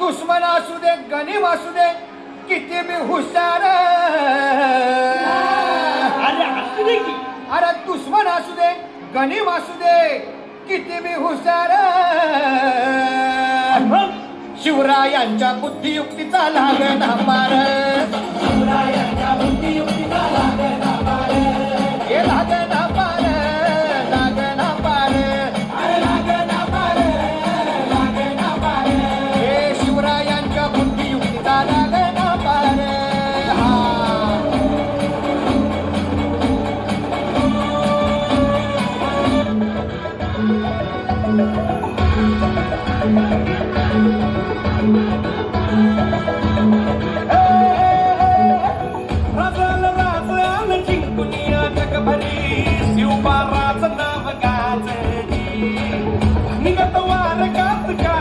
दुश्मन असू दे गणिम असू दे किती बी हुशार अरे दुश्मन असू दे गणिम असू दे किती बी हुशार. शिवरायांच्या बुद्धियुक्तीचा लागण पार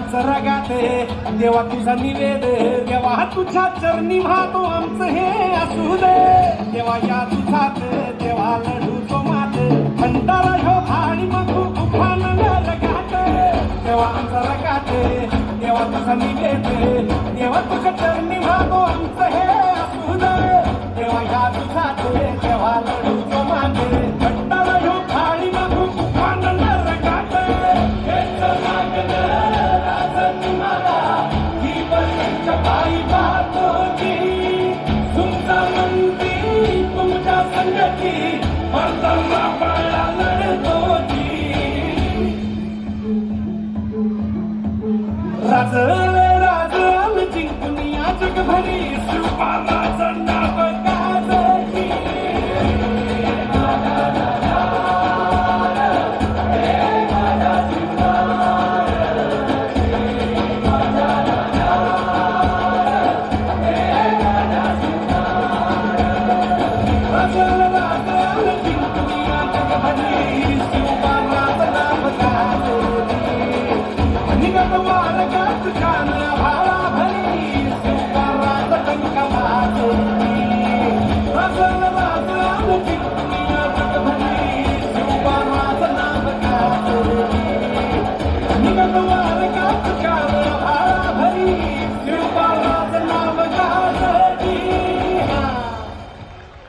आमचं रगाते देवा तुझा निवेद देवा तुझ्या चरणी वाहतो. आमचं हे असू दे. देवा या तुझात देवा लढू तो मात. भंडारा ह्यो आणि मधू उफान रगात. देवा आमचं रगाते देवा तुझा निवेद राज राज जिंकून या जगभरी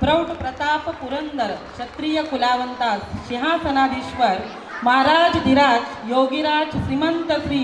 प्रौढ प्रताप पुरंदर क्षत्रिय कुलावंतास सिंहासनाधीश्वर महाराज धीराज योगीराज श्रीमंत श्री